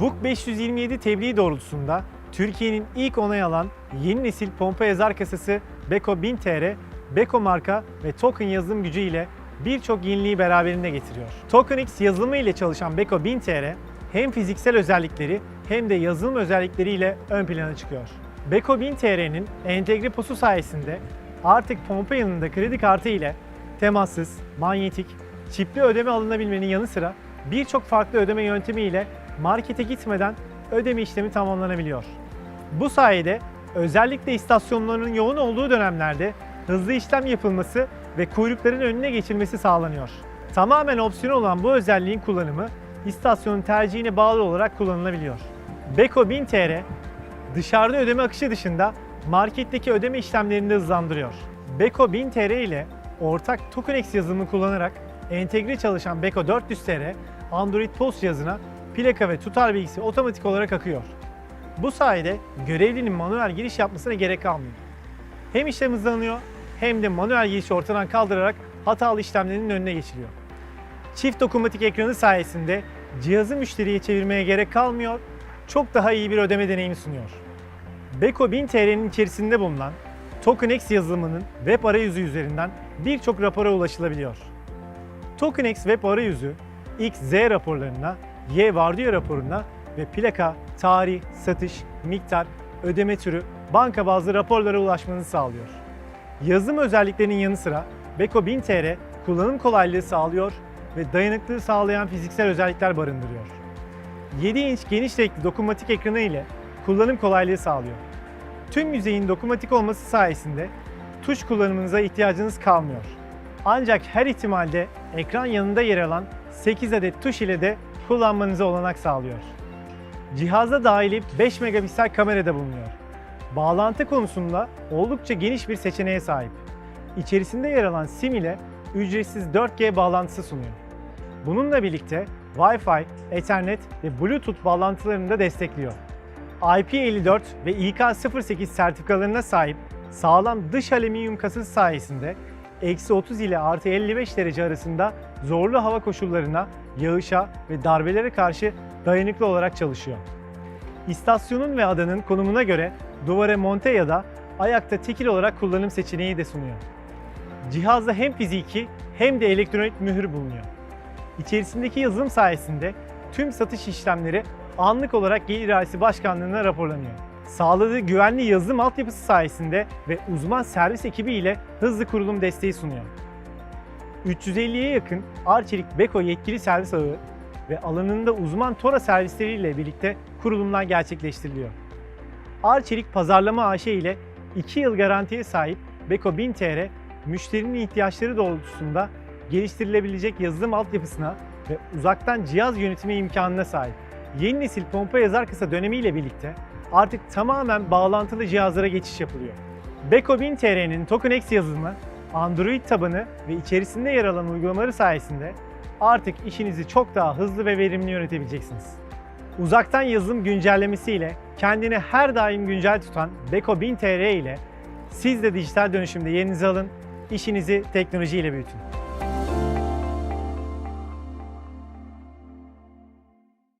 F527 tebliği doğrultusunda Türkiye'nin ilk onay alan yeni nesil pompa yazar kasası Beko 1000 TR, Beko marka ve token yazılım gücü ile birçok yeniliği beraberinde getiriyor. TokenX yazılımı ile çalışan Beko 1000 TR hem fiziksel özellikleri hem de yazılım özellikleriyle ön plana çıkıyor. Beko 1000 TR'nin entegre posu sayesinde artık pompa yanında kredi kartı ile temassız, manyetik, çipli ödeme alınabilmenin yanı sıra birçok farklı ödeme yöntemi ile markete gitmeden ödeme işlemi tamamlanabiliyor. Bu sayede özellikle istasyonların yoğun olduğu dönemlerde hızlı işlem yapılması ve kuyrukların önüne geçilmesi sağlanıyor. Tamamen opsiyonel olan bu özelliğin kullanımı istasyonun tercihine bağlı olarak kullanılabiliyor. Beko 1000 TR dışarıda ödeme akışı dışında marketteki ödeme işlemlerini de hızlandırıyor. Beko 1000 TR ile ortak TokenX yazılımı kullanarak entegre çalışan Beko 400 TR Android POS cihazına plaka ve tutar bilgisi otomatik olarak akıyor. Bu sayede görevlinin manuel giriş yapmasına gerek kalmıyor. Hem işlem hızlanıyor hem de manuel girişi ortadan kaldırarak hatalı işlemlerin önüne geçiliyor. Çift dokunmatik ekranı sayesinde cihazı müşteriye çevirmeye gerek kalmıyor, çok daha iyi bir ödeme deneyimi sunuyor. Beko 1000 TL'nin içerisinde bulunan TokenX yazılımının web arayüzü üzerinden birçok rapora ulaşılabiliyor. TokenX web arayüzü X, Z raporlarına, Y vardiya raporuna ve plaka, tarih, satış, miktar, ödeme türü, banka bazlı raporlara ulaşmanızı sağlıyor. Yazılım özelliklerinin yanı sıra Beko 1000 TR kullanım kolaylığı sağlıyor ve dayanıklılığı sağlayan fiziksel özellikler barındırıyor. 7 inç geniş renkli dokunmatik ekranı ile kullanım kolaylığı sağlıyor. Tüm yüzeyin dokunmatik olması sayesinde tuş kullanımınıza ihtiyacınız kalmıyor. Ancak her ihtimalde ekran yanında yer alan 8 adet tuş ile de kullanmanıza olanak sağlıyor. Cihazda dahili 5 megapiksel kamerada bulunuyor. Bağlantı konusunda oldukça geniş bir seçeneğe sahip. İçerisinde yer alan SIM ile ücretsiz 4G bağlantısı sunuyor. Bununla birlikte Wi-Fi, Ethernet ve Bluetooth bağlantılarını da destekliyor. IP54 ve IK08 sertifikalarına sahip sağlam dış alüminyum kasası sayesinde eksi 30 ile artı 55 derece arasında zorlu hava koşullarına, yağışa ve darbelere karşı dayanıklı olarak çalışıyor. İstasyonun ve adanın konumuna göre duvara monte ya da ayakta tekil olarak kullanım seçeneği de sunuyor. Cihazda hem fiziki hem de elektronik mühür bulunuyor. İçerisindeki yazılım sayesinde tüm satış işlemleri anlık olarak Gelir İdaresi Başkanlığı'na raporlanıyor. Sağladığı güvenli yazılım altyapısı sayesinde ve uzman servis ekibi ile hızlı kurulum desteği sunuyor. 350'ye yakın Arçelik Beko yetkili servis ağı ve alanında uzman TORA servisleriyle birlikte kurulumlar gerçekleştiriliyor. Arçelik Pazarlama AŞ ile 2 yıl garantiye sahip Beko 1000 TR, müşterinin ihtiyaçları doğrultusunda geliştirilebilecek yazılım altyapısına ve uzaktan cihaz yönetimi imkanına sahip. Yeni nesil pompa yazar kısa dönemiyle birlikte artık tamamen bağlantılı cihazlara geçiş yapılıyor. Beko 1000 TR'nin TokenX yazılımı, Android tabanı ve içerisinde yer alan uygulamaları sayesinde artık işinizi çok daha hızlı ve verimli yönetebileceksiniz. Uzaktan yazılım güncellemesiyle kendini her daim güncel tutan Beko 1000 TR ile siz de dijital dönüşümde yerinizi alın, işinizi teknolojiyle büyütün.